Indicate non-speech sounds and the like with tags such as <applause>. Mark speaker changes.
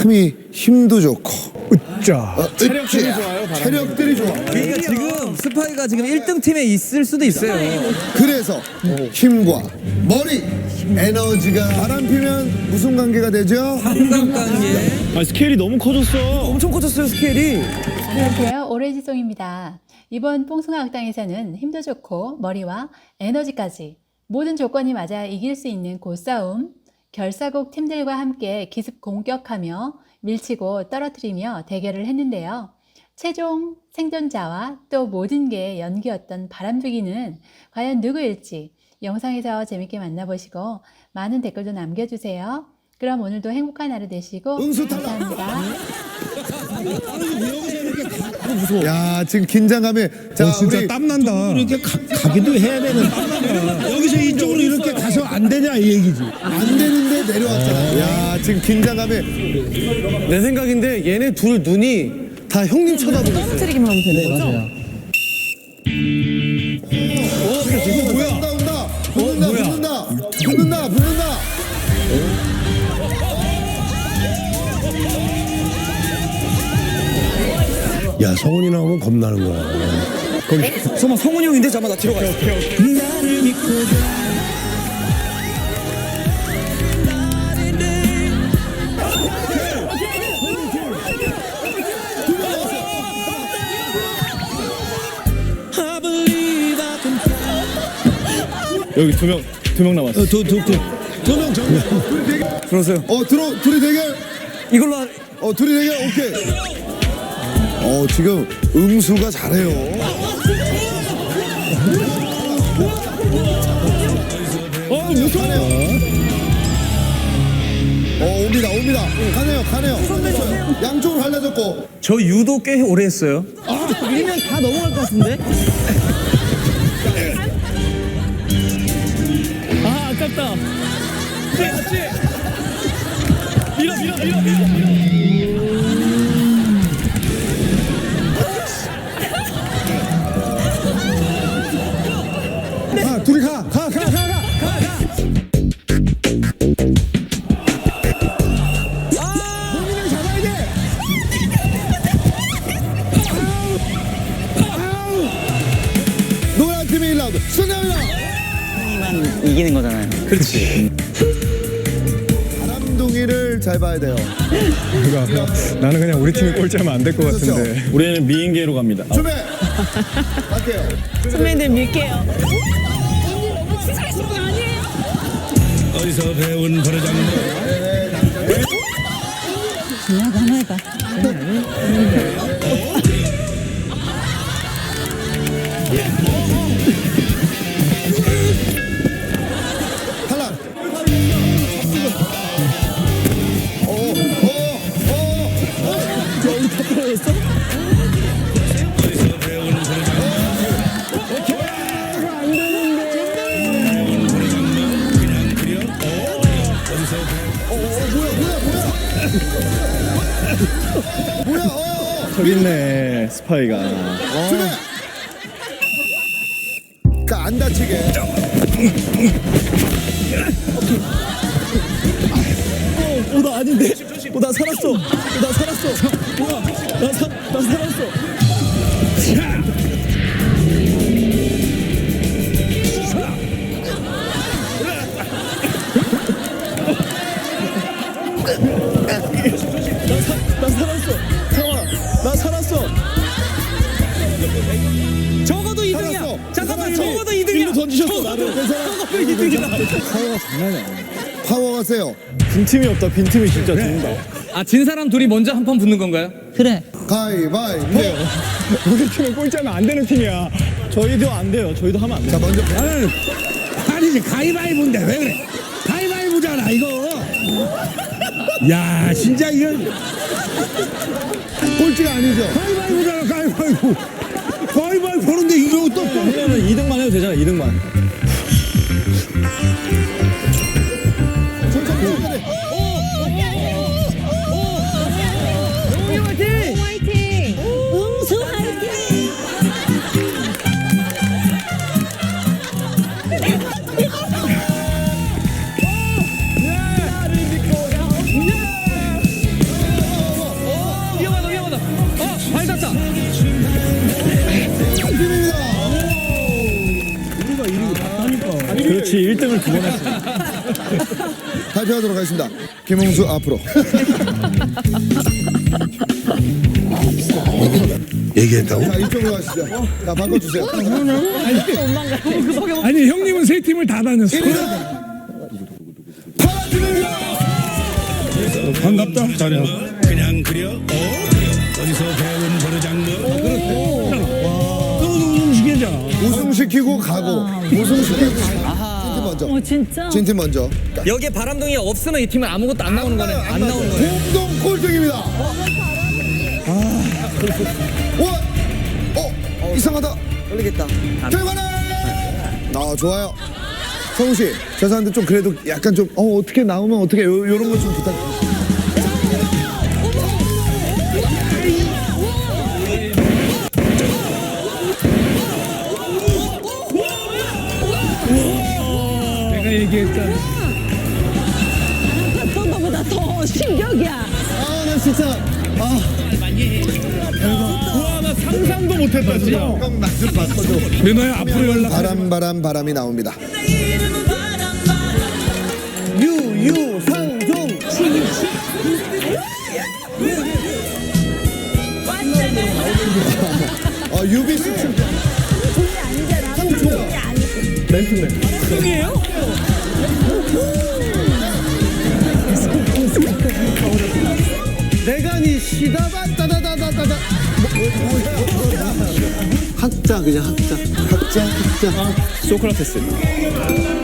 Speaker 1: 참이 힘도 좋고
Speaker 2: 자,
Speaker 1: 어, 체력들이 좋아요. 체력들이 좋아.
Speaker 3: 그러니까 지금 스파이가 지금 1등 팀에 있을 수도 있어요.
Speaker 1: 그래서 힘과 머리, 에너지가 바람 피면 무슨 관계가 되죠?
Speaker 3: 삼각관계.
Speaker 2: 아, 스케일이 너무 커졌어.
Speaker 3: 엄청 커졌어요 스케일이.
Speaker 4: 안녕하세요. 오레지송입니다. 이번 뽕숭아 학당에서는 힘도 좋고 머리와 에너지까지 모든 조건이 맞아 이길 수 있는 고싸움, 결사곡 팀들과 함께 기습 공격하며 밀치고 떨어뜨리며 대결을 했는데요. 최종 생존자와 또 모든 게 연기였던 바람둥이는 과연 누구일지 영상에서 재밌게 만나보시고 많은 댓글도 남겨주세요. 그럼 오늘도 행복한 하루 되시고. 감사합니다. <laughs>
Speaker 1: 야 지금 긴장감에 자
Speaker 2: 어, 진짜
Speaker 1: 우리
Speaker 2: 땀 난다.
Speaker 5: 이렇게 가, 가기도 해야 되는 여기서 이쪽으로 이렇게 가서 안 되냐 이 얘기지
Speaker 1: 안 되는데 내려왔잖아. 야 지금 긴장감에
Speaker 6: 내 생각인데 얘네 둘 눈이 다 형님 쳐다보고 있어요.
Speaker 3: 터트리기만 하면 되는 거죠?
Speaker 1: 어, 뭐야?
Speaker 5: 야 성훈이 나오면 겁나는 거야
Speaker 3: 거기 설마 성훈이 형인데 잠깐 나 뒤로 가요.
Speaker 5: 나를 믿고
Speaker 2: 여기 두 명, 두 명 남았어.
Speaker 5: 두명 정면
Speaker 3: 들어오세요.
Speaker 1: 어 들어 둘이 대결.
Speaker 3: 이걸로 하-
Speaker 1: 어 둘이 대결 오케이. 어 지금 응수가 잘해요. 어 무서워요. 어 옵니다 옵니다 가네요 가네요. 양쪽으로 갈라졌고
Speaker 3: 저 유도 꽤 오래 했어요.
Speaker 7: 밀면 다 넘어갈 것 같은데? 아 아깝다.
Speaker 5: 가 둘이 가가 가 가 가 본인을 잡아야 돼
Speaker 1: 노란 팀이 1라운드 승리합니다.
Speaker 7: 만 이기는 거잖아요.
Speaker 1: 바람둥이를 잘 봐야 돼요.
Speaker 2: 그러니까 나는 그냥 우리 팀이 꼴찌하면 안 될것
Speaker 1: 그렇죠.
Speaker 2: 같은데. 우리는 미인계로 갑니다.
Speaker 1: 준비 갈게요.
Speaker 7: 선배님들 밀게요.
Speaker 5: 어디서 배운 버르장머
Speaker 7: 하나 하나 해봐.
Speaker 1: 뭐야? 어, 어.
Speaker 2: 저기 있네, 스파이가.
Speaker 1: 준비. 그러니까 안 다치게.
Speaker 3: 어, 나 아닌데? 어, 나 살았어. 어, 나 살았어. 뭐야? 나, 사, 나 살았어. 적어도 2등이야.
Speaker 2: 일로 던지셨어, 나를.
Speaker 3: 적어도 2등이야.
Speaker 1: 파워 가 세요.
Speaker 2: 빈틈이 없다, 빈틈이 진짜 죽는다.
Speaker 3: 아, 진 사람 둘이 먼저 한 판 붙는 건가요?
Speaker 7: 그래.
Speaker 1: 가위바위보.
Speaker 2: 우리 팀은 꼴찌하면 안 되는 팀이야. 저희도 안 돼요. 저희도 하면 안 돼요.
Speaker 1: 자 먼저
Speaker 5: 나는 아니지 가위바위보인데 왜 그래 가위바위보잖아 이거 야 진짜 이건
Speaker 1: 꼴찌가 아니죠.
Speaker 5: 가위바위보잖아 가위바위보.
Speaker 2: 이등만 되잖아, 이등만.
Speaker 7: 발닿다
Speaker 2: 그렇지 1등을 두 번 했어
Speaker 1: 발표하도록 하겠습니다. 김홍수 앞으로. <laughs>
Speaker 5: 얘기했다고?
Speaker 1: 자 이쪽으로 가시죠. 자 바꿔주세요.
Speaker 5: 아니 형님은 세 팀을 다 다녔어.
Speaker 1: 파란팀입니다.
Speaker 5: 반갑다. 잘해. 그냥 그려. 어 그려. 어디서 배운 음식이잖아.
Speaker 1: 우승 시키고 가고. 우승 시키고 가고. 진팀 먼저.
Speaker 7: 어 진짜?
Speaker 1: 진팀 먼저.
Speaker 3: 여기에 바람둥이 없으면 이 팀은 아무것도 안 나오는 거네. 안 나오는 거네.
Speaker 1: 공동 꼴등입니다. 아. 원. 어 이상하다.
Speaker 3: 걸리겠다.
Speaker 1: 대관을. 아 좋아요. 성우 씨, 죄송한데 좀 그래도 약간 좀 어 어떻게 나오면 어떻게 요, 요런 거 좀 부탁.
Speaker 5: 내가 얘기했잖아.
Speaker 7: 봤던 거보다 더 충격이야.
Speaker 2: 아 나 진짜 아와나 상상도 못했다 진짜
Speaker 5: 민호야 앞으로 연락.
Speaker 1: 바람 바람 바람이 나옵니다.
Speaker 2: 유유상종
Speaker 1: 어 유비스 춤.
Speaker 6: 내간이 시다바 따다다다다다.
Speaker 2: 학자 그냥 학자.
Speaker 1: 각자
Speaker 2: 소크라테스